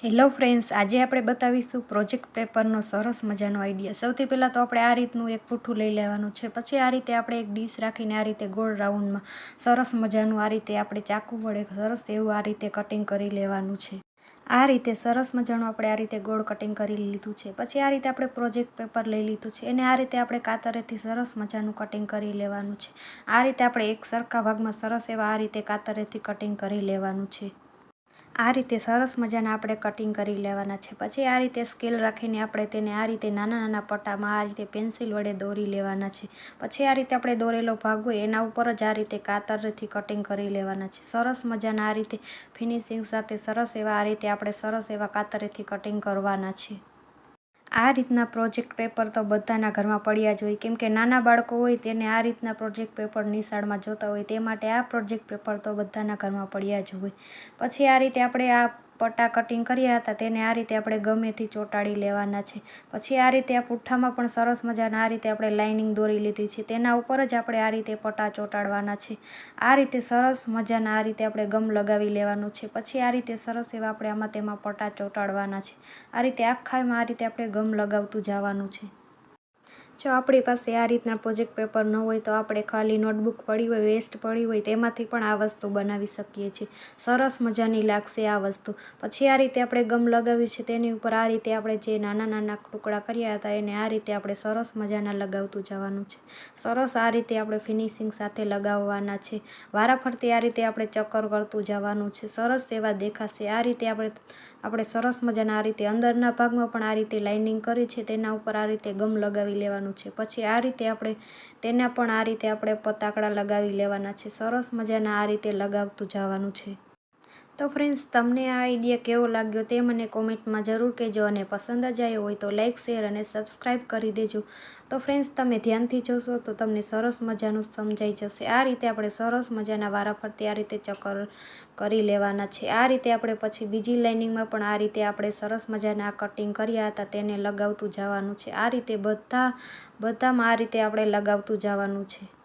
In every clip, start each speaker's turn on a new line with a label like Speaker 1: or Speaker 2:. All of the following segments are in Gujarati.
Speaker 1: હેલો ફ્રેન્ડ્સ આજે આપણે બતાવીશું પ્રોજેક્ટ પેપરનો સરસ મજાનો આઈડિયા સૌથી પહેલાં તો આપણે આ રીતનું એક પૂઠું લઈ લેવાનું છે પછી આ રીતે આપણે એક ડીશ રાખીને આ રીતે ગોળ રાઉન્ડમાં સરસ મજાનું આ રીતે આપણે ચાકુ વડે સરસ એવું આ રીતે કટિંગ કરી લેવાનું છે આ રીતે સરસ મજાનું આપણે આ રીતે ગોળ કટિંગ કરી લીધું છે પછી આ રીતે આપણે પ્રોજેક્ટ પેપર લઈ લીધું છે એને આ રીતે આપણે કાતરેથી સરસ મજાનું કટિંગ કરી લેવાનું છે આ રીતે આપણે એક સરખા ભાગમાં સરસ એવા આ રીતે કાતરેથી કટિંગ કરી લેવાનું છે આ રીતે સરસ મજાના આપણે કટિંગ કરી લેવાના છે. પછી આ રીતે સ્કેલ રાખીને આપણે તેને આ રીતે નાના નાના પટ્ટામાં આ રીતે પેન્સિલ વડે દોરી લેવાના છે. પછી આ રીતે આપણે દોરેલો ભાગ હોય એના ઉપર જ આ રીતે કાતરથી કટિંગ કરી લેવાના છે. સરસ મજાના આ રીતે ફિનિશિંગ સાથે સરસ એવા આ રીતે આપણે સરસ એવા કાતરેથી કટિંગ કરવાના છે. આ રીતના પ્રોજેક્ટ પેપર તો બધાના ઘરમાં પડ્યા જ હોય. કેમ કે નાના બાળકો હોય તેને આ રીતના પ્રોજેક્ટ પેપર નિશાળમાં જોતા હોય તે માટે આ પ્રોજેક્ટ પેપર તો બધાના ઘરમાં પડ્યા જ હોય. પછી આ રીતે આપણે આ પટ્ટા કટિંગ કર્યા હતા, તેને આ રીતે આપણે ગમેથી ચોંટાડી લેવાના છે. પછી આ રીતે આ પુઠ્ઠામાં પણ સરસ મજાના આ રીતે આપણે લાઇનિંગ દોરી લીધી છે. તેના ઉપર જ આપણે આ રીતે પટ્ટા ચોંટાડવાના છે. આ રીતે સરસ મજાના આ રીતે આપણે ગમ લગાવી લેવાનું છે. પછી આ રીતે સરસ એવા આપણે આમાં તેમાં પટ્ટા ચોંટાડવાના છે. આ રીતે આખામાં આ રીતે આપણે ગમ લગાવતું જવાનું છે. જો આપણી પાસે આ રીતના પ્રોજેક્ટ પેપર ન હોય તો આપણે ખાલી નોટબુક પડી હોય વેસ્ટ પડી હોય, તેમાંથી પણ આ વસ્તુ બનાવી શકીએ છીએ. સરસ મજાની લાગશે આ વસ્તુ. પછી આ રીતે આપણે ગમ લગાવ્યું છે, તેની ઉપર આ રીતે આપણે જે નાના નાના ટુકડા કર્યા હતા, એને આ રીતે આપણે સરસ મજાના લગાવતું જવાનું છે. સરસ આ રીતે આપણે ફિનિશિંગ સાથે લગાવવાના છે. વારાફરતી આ રીતે આપણે ચક્કર કરતું જવાનું છે. સરસ એવા દેખાશે. આ રીતે આપણે આપણે સરસ મજાના આ રીતે અંદરના ભાગમાં પણ આ રીતે લાઇનિંગ કરી છે, તેના ઉપર આ રીતે ગમ લગાવી લેવાનું છે. પછી આ રીતે આપણે તેના પણ આ રીતે આપણે પતાકડા લગાવી લેવાના છે. સરસ મજાના આ રીતે લગાવતું જવાનું છે. તો ફ્રેન્ડ્સ તમને આ આઈડિયા કેવો લાગ્યો તે મને કોમેન્ટમાં જરૂર કહેજો અને પસંદ જ આવ્યો હોય તો લાઇક શેર અને સબસ્ક્રાઈબ કરી દેજો. તો ફ્રેન્ડ્સ તમે ધ્યાનથી જોશો તો તમને સરસ મજાનું સમજાઈ જશે. આ રીતે આપણે સરસ મજાના વારાફરતી આ રીતે ચક્કર કરી લેવાના છે. આ રીતે આપણે પછી બીજી લાઇનિંગમાં પણ આ રીતે આપણે સરસ મજાના કટિંગ કર્યા હતા તેને લગાવતું જવાનું છે. આ રીતે બધા, બધામાં આ રીતે આપણે લગાવતું જવાનું છે.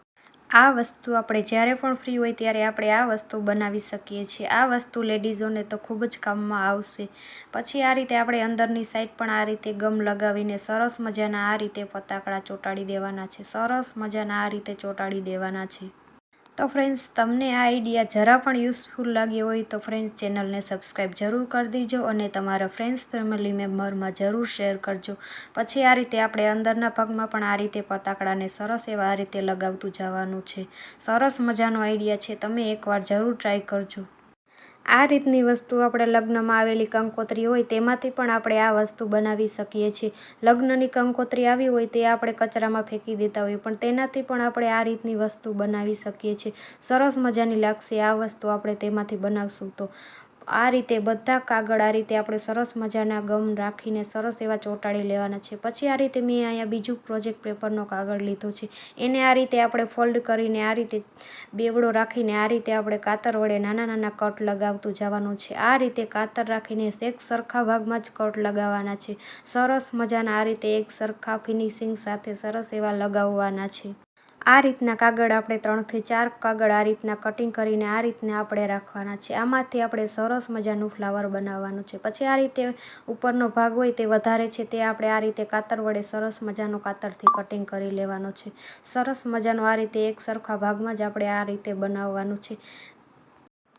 Speaker 1: આ વસ્તુ આપણે જ્યારે પણ ફ્રી હોય ત્યારે આપણે આ વસ્તુ બનાવી શકીએ છીએ. આ વસ્તુ લેડીઝોને તો ખૂબ જ કામમાં આવશે. પછી આ રીતે આપણે અંદરની સાઈડ પણ આ રીતે ગમ લગાવીને સરસ મજાના આ રીતે ફટાકડા ચોંટાડી દેવાના છે. સરસ મજાના આ રીતે ચોંટાડી દેવાના છે. તો ફ્રેન્ડ્સ તમને આ આઈડિયા જરા પણ યુઝફુલ લાગ્યો હોય તો ફ્રેન્ડ્સ ચેનલને સબસ્ક્રાઈબ જરૂર કરી દેજો અને તમારા ફ્રેન્ડ્સ ફેમિલી મેમ્બરમાં જરૂર શેર કરજો. પછી આ રીતે આપણે અંદરના ભાગમાં પણ આ રીતે પતાકડાને સરસ એવા આ રીતે લગાવતું જવાનું છે. સરસ મજાનો આઈડિયા છે, તમે એકવાર જરૂર ટ્રાય કરજો. આ રીતની વસ્તુ આપણે લગ્નમાં આવેલી કંકોત્રી હોય તેમાંથી પણ આપણે આ વસ્તુ બનાવી શકીએ છીએ. લગ્નની કંકોત્રી આવી હોય તે આપણે કચરામાં ફેંકી દેતા હોઈએ, પણ તેનાથી પણ આપણે આ રીતની વસ્તુ બનાવી શકીએ છીએ. સરસ મજાની લાગશે આ વસ્તુ આપણે તેમાંથી બનાવશું તો. આ રીતે બધા કાગળ આ રીતે આપણે સરસ મજાના ગમ રાખીને સરસ એવા ચોંટાડી લેવાના છે. પછી આ રીતે મેં અહીંયા બીજું પ્રોજેક્ટ પેપરનો કાગળ લીધો છે. એને આ રીતે આપણે ફોલ્ડ કરીને આ રીતે બેવડો રાખીને આ રીતે આપણે કાતર વડે નાના નાના કટ લગાવતું જવાનું છે. આ રીતે કાતર રાખીને એક સરખા ભાગમાં જ કટ લગાવવાના છે. સરસ મજાના આ રીતે એક સરખા ફિનિશિંગ સાથે સરસ એવા લગાવવાના છે. આ રીતના કાગળ આપણે ત્રણથી ચાર કાગળ આ રીતના કટિંગ કરીને આ રીતના આપણે રાખવાના છે. આમાંથી આપણે સરસ મજાનું ફ્લાવર બનાવવાનું છે. પછી આ રીતે ઉપરનો ભાગ હોય તે વધારે છે તે આપણે આ રીતે કાતર વડે સરસ મજાનો કાતરથી કટિંગ કરી લેવાનો છે. સરસ મજાનો આ રીતે એક સરખા ભાગમાં જ આપણે આ રીતે બનાવવાનું છે.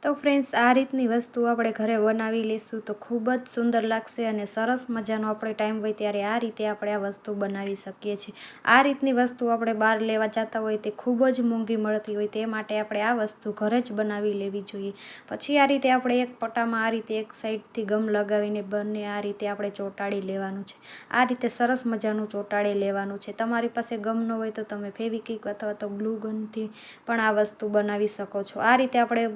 Speaker 1: તો ફ્રેન્ડ્સ આ રીતની વસ્તુ આપણે ઘરે બનાવી લઈશું તો ખૂબ જ સુંદર લાગશે અને સરસ મજાનો આપણે ટાઈમ હોય ત્યારે આ રીતે આપણે આ વસ્તુ બનાવી શકીએ છીએ. આ રીતની વસ્તુ આપણે બહાર લેવા જતા હોય તે ખૂબ જ મોંઘી મળતી હોય તે માટે આપણે આ વસ્તુ ઘરે જ બનાવી લેવી જોઈએ. પછી આ રીતે આપણે એક પટામાં આ રીતે એક સાઈડથી ગમ લગાવીને બંને આ રીતે આપણે ચોંટાડી લેવાનું છે. આ રીતે સરસ મજાનું ચોંટાડી લેવાનું છે. તમારી પાસે ગમ ન હોય તો તમે ફેવિકિક અથવા તો ગ્લુ ગનથી પણ આ વસ્તુ બનાવી શકો છો. આ રીતે આપણે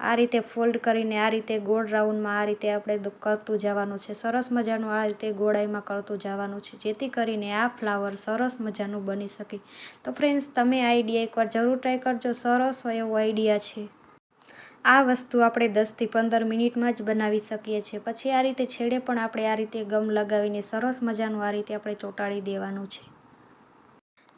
Speaker 1: આ રીતે ફોલ્ડ કરીને આ રીતે ગોળ રાઉન્ડમાં આ રીતે આપણે કરતું જવાનું છે. સરસ મજાનું આ રીતે ગોળાઈમાં કરતું જવાનું છે, જેથી કરીને આ ફ્લાવર સરસ મજાનું બની શકે. તો ફ્રેન્ડ્સ તમે આઈડિયા એકવાર જરૂર ટ્રાય કરજો. સરસ એવો આઈડિયા છે. આ વસ્તુ આપણે દસથી પંદર મિનિટમાં જ બનાવી શકીએ છીએ. પછી આ રીતે છેડે પણ આપણે આ રીતે ગમ લગાવીને સરસ મજાનું આ રીતે આપણે ચોંટાડી દેવાનું છે.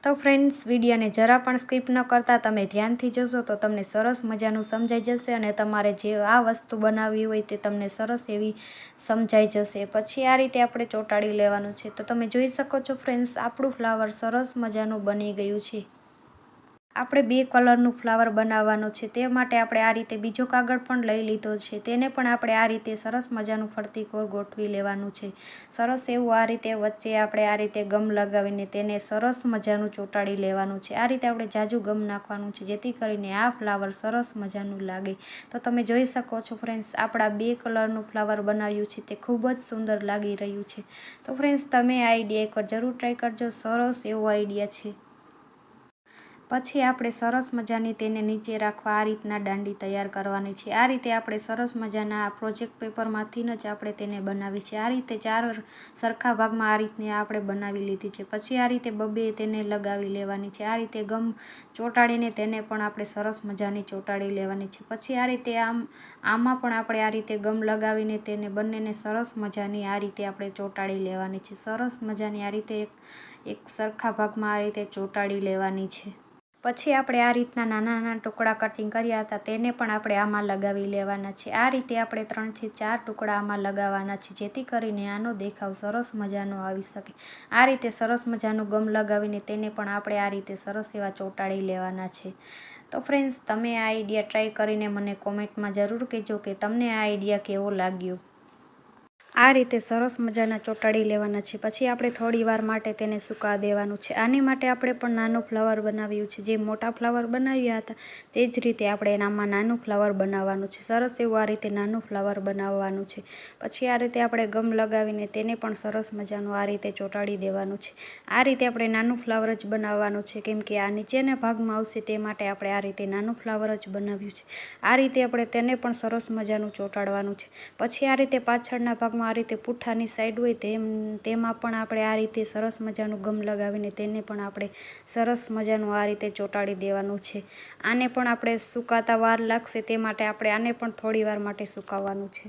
Speaker 1: તો ફ્રેન્ડ્સ વિડીયોને જરા પણ સ્કીપ ન કરતા તમે ધ્યાનથી જોશો તો તમને સરસ મજાનું સમજાઈ જશે અને તમારે જે આ વસ્તુ બનાવવી હોય તે તમને સરસ એવી સમજાઈ જશે. પછી આ રીતે આપણે ચોંટાડી લેવાનું છે. તો તમે જોઈ શકો છો ફ્રેન્ડ્સ આપણું ફ્લાવર સરસ મજાનું બની ગયું છે. આપણે બે કલરનું ફ્લાવર બનાવવાનું છે તે માટે આપણે આ રીતે બીજો કાગળ પણ લઈ લીધો છે. તેને પણ આપણે આ રીતે સરસ મજાનું ફરતી કોર ગોઠવી લેવાનું છે. સરસ એવું આ રીતે વચ્ચે આપણે આ રીતે ગમ લગાવીને તેને સરસ મજાનું ચોંટાડી લેવાનું છે. આ રીતે આપણે જાજુ ગમ નાખવાનું છે જેથી કરીને આ ફ્લાવર સરસ મજાનું લાગે. તો તમે જોઈ શકો છો ફ્રેન્ડ્સ, આપણા બે કલરનું ફ્લાવર બનાવ્યું છે તે ખૂબ જ સુંદર લાગી રહ્યું છે. તો ફ્રેન્ડ્સ, તમે આ આઈડિયા એકવાર જરૂર ટ્રાય કરજો. સરસ એવો આઈડિયા છે. પછી આપણે સરસ મજાની તેને નીચે રાખવા આ રીતના દાંડી તૈયાર કરવાની છે. આ રીતે આપણે સરસ મજાના આ પ્રોજેક્ટ પેપરમાંથી જ આપણે તેને બનાવી છે. આ રીતે ચાર સરખા ભાગમાં આ રીતની આપણે બનાવી લીધી છે. પછી આ રીતે બબે તેને લગાવી લેવાની છે. આ રીતે ગમ ચોંટાડીને તેને પણ આપણે સરસ મજાની ચોંટાડી લેવાની છે. પછી આ રીતે આમ, આમાં પણ આપણે આ રીતે ગમ લગાવીને તેને બંનેને સરસ મજાની આ રીતે આપણે ચોંટાડી લેવાની છે. સરસ મજાની આ રીતે એક એક સરખા ભાગમાં આ રીતે ચોંટાડી લેવાની છે. પછી આપણે આ રીતના નાના નાના ટુકડા કટિંગ કર્યા હતા, તેને પણ આપણે આમાં લગાવી લેવાના છે. આ રીતે આપણે ત્રણથી ચાર ટુકડા આમાં લગાવવાના છે, જેથી કરીને આનો દેખાવ સરસ મજાનો આવી શકે. આ રીતે સરસ મજાનું ગમ લગાવીને તેને પણ આપણે આ રીતે સરસ એવા ચોંટાડી લેવાના છે. તો ફ્રેન્ડ્સ તમે આ આઈડિયા ટ્રાય કરીને મને કોમેન્ટમાં જરૂર કહેજો કે તમને આ આઈડિયા કેવો લાગ્યો? આ રીતે સરસ મજાના ચોંટાડી લેવાના છે. પછી આપણે થોડી વાર માટે તેને સુકા દેવાનું છે. આની માટે આપણે પણ નાનું ફ્લાવર બનાવ્યું છે. જે મોટા ફ્લાવર બનાવ્યા હતા, તે જ રીતે આપણે એનામાં નાનું ફ્લાવર બનાવવાનું છે. સરસ એવું આ રીતે નાનું ફ્લાવર બનાવવાનું છે. પછી આ રીતે આપણે ગમ લગાવીને તેને પણ સરસ મજાનું આ રીતે ચોંટાડી દેવાનું છે. આ રીતે આપણે નાનું ફ્લાવર જ બનાવવાનું છે. કેમ કે આ નીચેના ભાગમાં આવશે તે માટે આપણે આ રીતે નાનું ફ્લાવર જ બનાવ્યું છે. આ રીતે આપણે તેને પણ સરસ મજાનું ચોંટાડવાનું છે. પછી આ રીતે પાછળના ભાગમાં આ રીતે પુઠ્ઠાની સાઈડ હોય તેમ, તેમાં પણ આપણે આ રીતે સરસ મજાનું ગમ લગાવીને તેને પણ આપણે સરસ મજાનું આ રીતે ચોંટાડી દેવાનું છે. આને પણ આપણે સુકાતા વાર લાગશે તે માટે આપણે આને પણ થોડી વાર માટે સુકાવવાનું છે.